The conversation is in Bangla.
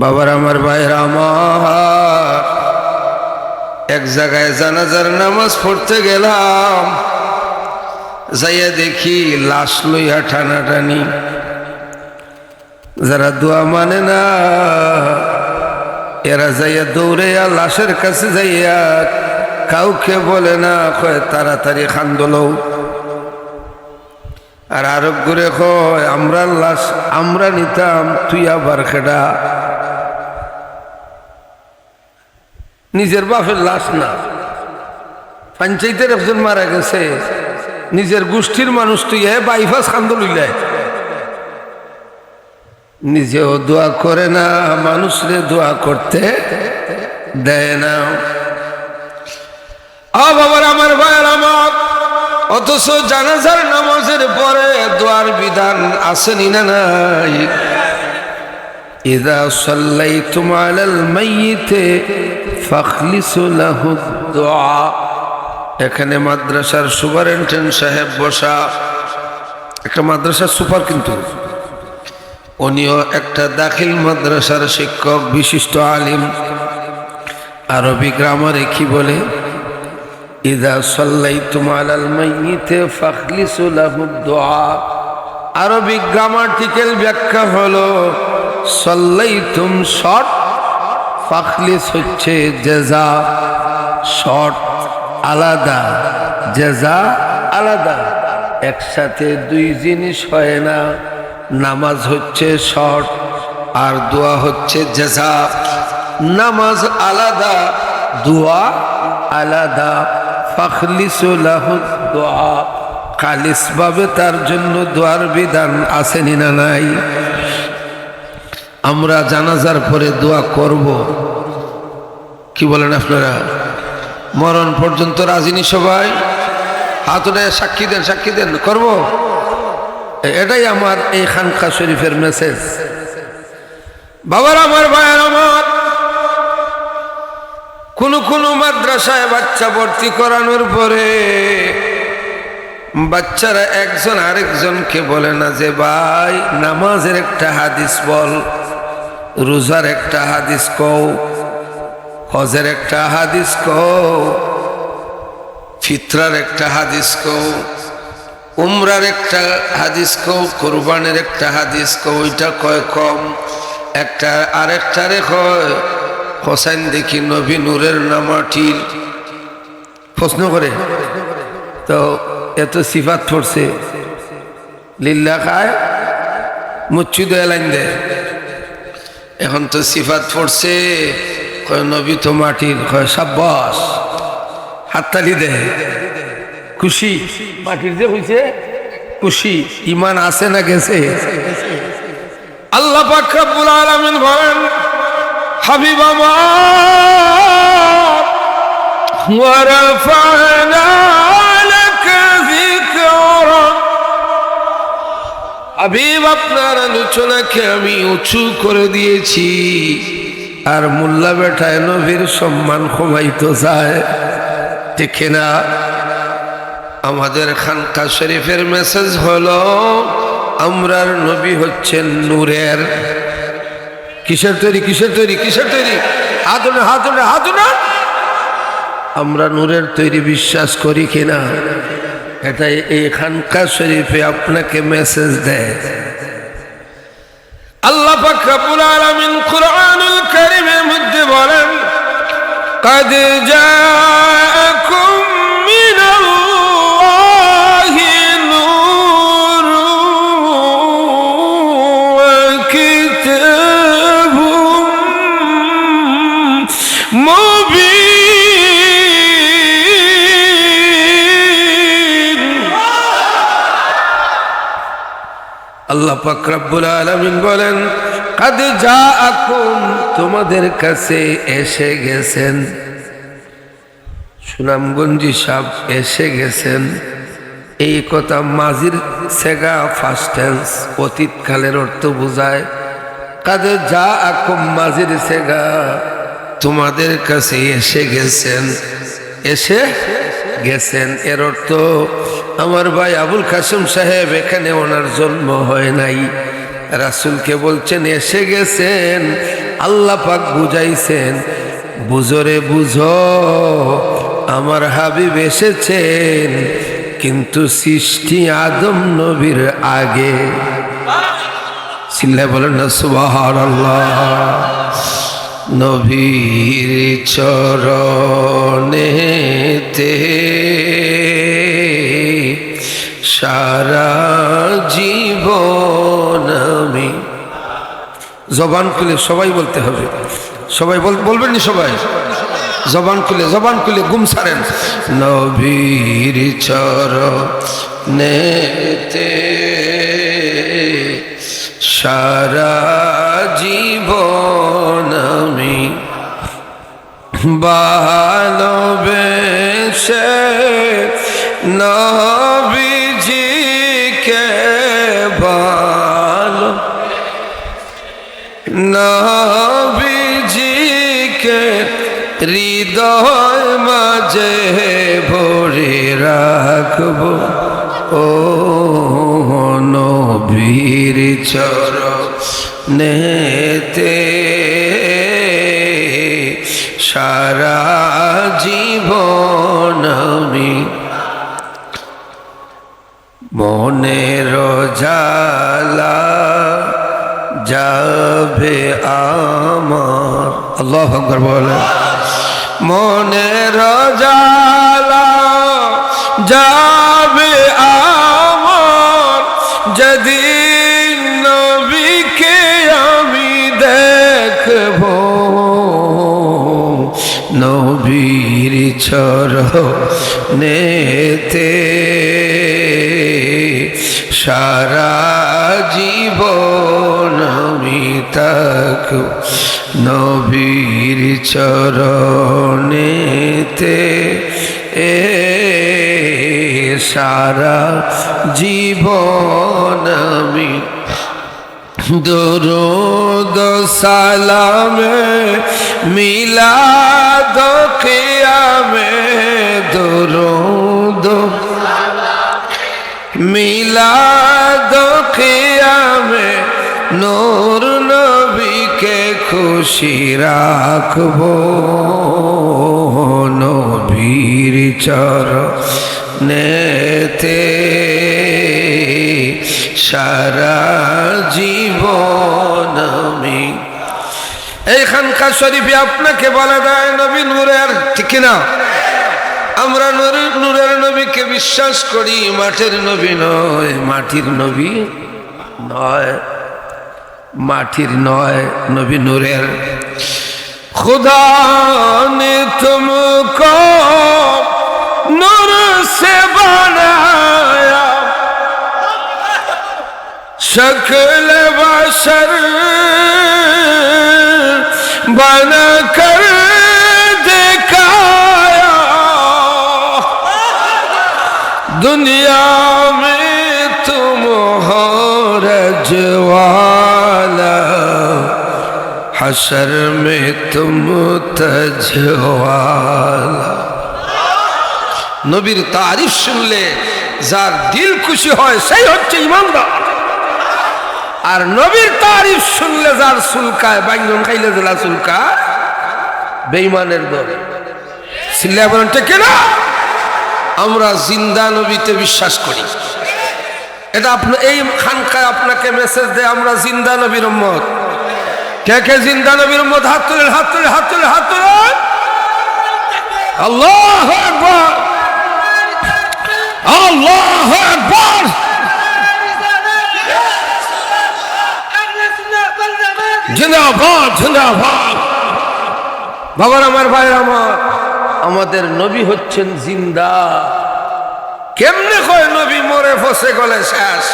বাবার আমার ভাইয়ের আমার এক জায়গায় জানাজার নামাজ পড়তে গেলাম। যাইয়া দেখি লাশ লইয়া টানাটানি। যারা দোয়া মানে না, এরা যাইয়া দৌড়াইয়া লাশের কাছে যাইয়া কাউকে বলে না, কয় তাড়াতাড়ি খান্দলও আর আরব করে কয়, আমরা লাশ, আমরা নিতাম, তুই আবার খেডা। নিজের বাপের লাশ না। পঞ্চায়েতের একজন মারা গেছে। নিজের গোষ্ঠীর মানুষ তুই এ বাইফাস খান্দ লইলাই নিজেও দোয়া করে না, মানুষরে দোয়া করতে দেয় না। আ বাবার, আমার ভাইয়ের আমার অথচ জানাজার নামাজের পরে দোয়ার বিধান আসেনি না নাই। إذا صليتم على الميت فاخلصوا له الدعاء এখানে মাদ্রাসার সুপারিনটেন্ডেন্ট সাহেব বসা একটা মাদ্রাসার সুপার কিন্তু উনিও একটা দাখিল মাদ্রাসার শিক্ষক বিশিষ্ট আলিম আরবি গ্রামারে কি বলে ইদা সাল্লাইতুম আলাল মাইয়িতে ফাখলিসু লাহু দুআ আরবি গ্রামাটিক্যাল ব্যাখ্যা হলো সাল্লাইতুম শর্ট, ফাখলিস হচ্ছে জেজা, শর্ট আলাদা, জেজা আলাদা। একসাথে দুই জিনিস হয় না, নামাজ হচ্ছে শর্ট আর দোয়া হচ্ছে জেজা। নামাজ আলাদা, দোয়া আলাদা ফাখলিসুল্লাহ দোয়া। খালিসভাবে তার জন্য দোয়ার বিধান আসেনি না নাই? আমরা জানাজার পরে দোয়া করব। কি বলেন আপনারা? মরণ পর্যন্ত রাজিনী সবাই? হাত উঠে সাক্ষী দেন সাক্ষী দেন, করব? এটাই আমার এই খানকা শরীফের মেসেজ বাবার আমার, ভাইয়ের আমার, কোন কোন মাদ্রাসায় বাচ্চা ভর্তি করানোর পরে বাচ্চারা একজন আরেকজনকে বলে না যে, ভাই, নামাজের একটা হাদিস বল। রোজার একটা হাদিস কও, হজের একটা হাদিস কও, ফিতরার একটা হাদিস কও, উমরার একটা হাদিস কও, কোরবানের একটা হাদিস কও, ওইটা কয় কম, একটা আরেকটারে কয় হোসেন দেখি নবী নূরের নামাটির প্রশ্ন করে। তো এত সিফাত পড়ছে। লিল্লা খায় মুচ্ছু লাইন দেয়। এখন তো সিফাত পড়ছে, কয়, নবী তো মাটির কয়, সাব্বাস, হাততালি দেয় খুশি, মাটির যে হয়েছে খুশি ইমান আছে না গেছে? আল্লাহ পাক রব্বুল আলামিন বলেন, হাবিব আমার হাবিব আপনার আলোচনাকে আমি উঁচু করে দিয়েছি। আর মোল্লা বেটায় নবীর সম্মান কমাইতো যায় ঠিক না, আমাদের খানকা শরীফের মেসেজ হলো, আমরার নবী হচ্ছেন নূরের। কিসের তৈরি কিসের তৈরি কিসের তৈরি? হাত উঠে হাত উঠে হাত উঠে আমরা নূরের তৈরি বিশ্বাস করি কিনা? এটাই এই খানকা শরীফে আপনাকে মেসেজ দেয় আল্লাহ পাক রব্বুল আলামিন কুরআনুল কারীমের মধ্যে বলেন قد جاءكم আল্লাহ পাক রব্বুল আলামিন বলেন, কাদ জাআকুম, তোমাদের কাছে এসে গেছেন। সুনামগঞ্জি সাহ এসে গেছেন। এই কথা মাজির সেগা ফার্স্ট টেন্স অতীতকালের অর্থ বোঝায়, কাদে যা আকুম মাজির সেগা, তোমাদের কাছে এসে গেছেন। এসে গেছেন, এর অর্থ আমার ভাই আবুল কাসিম সাহেব এখানে ওনার জন্ম হয় নাই। রাসুলকে বলছেন, এসে গেছেন। আল্লাহ পাক বুঝাইছেন। বুঝরে বুঝো, আমার হাবিব এসেছেন, কিন্তু সৃষ্টি আদম নবীর আগে। চিল্লায় বলেন, না সুবাহ নবীর চরণেতে জবান খুলে সবাই বলতে হবে। সবাই বল বলবেন নি সবাই? জবান খুলে জবান খুলে গুম সারেন। নবীর চর নেতে সারা জীবন আমি ভালোবেসে নবীজিকে ভালো নবীজিকে হৃদয় মাঝে ভরে রাখব। ও নবীর চর নেতে সারা জীবন আমি মনের জালা যাবে আমার। আল্লাহ আকবর বলে। মনের জালা যাবে আমার। যদি নবীকে আমি দেখব, নবীর চর নেতে সারা জীবন আমি তাক নবীর চরণেতে। এ সারা জীবন আমি দরুদ সালামে মিলাদ কিয়ামে দরুদ মিলাদ কিয়ামে নূর নবীকে খুশি রাখব, নবীর চর নেতে সারা জীবন আমি। এইখানকার শরীফে আপনাকে বলা যায় নবী নূরের, ঠিক না আমরা নূরের নবীকে বিশ্বাস করি, মাঠের নবী নয়, মাটির নবী নয়, মাটির নয়, নবী নূরের। খুদানে তুমক নূর সে বানায়া। বাসর বনা কর। दुनिया में तुम हो रजवाला हशर में तुम तजवाला নবীর তারিফ শুনলে যার দিল খুশি হয় সেই হচ্ছে ইমানদার আর নবীর তারিফ শুনলে যার সুলকায় বাইঙ্গন খাইলে জেলা সুলকা বেইমানের দল সিল্লা বলেন ঠিক না আমরা জিন্দা নবীতে বিশ্বাস করি। এটা আপনার এই খানকায় আপনাকে মেসেজ দেয়, আমরা জিন্দা নবীর উম্মত। কে কে জিন্দা নবীর উম্মত? হাত তুলেন হাত তুলে হাত তুলে, হাত তুলেন আল্লাহ আকবার। আল্লাহ আকবার। জিন্দাবাদ জিন্দাবাদ। বাবার, আমার ভাইয়ের আমার। আমাদের নবী হচ্ছেন জিন্দা। কেমনে কয় নবী মরে ফসে গলে শেষ?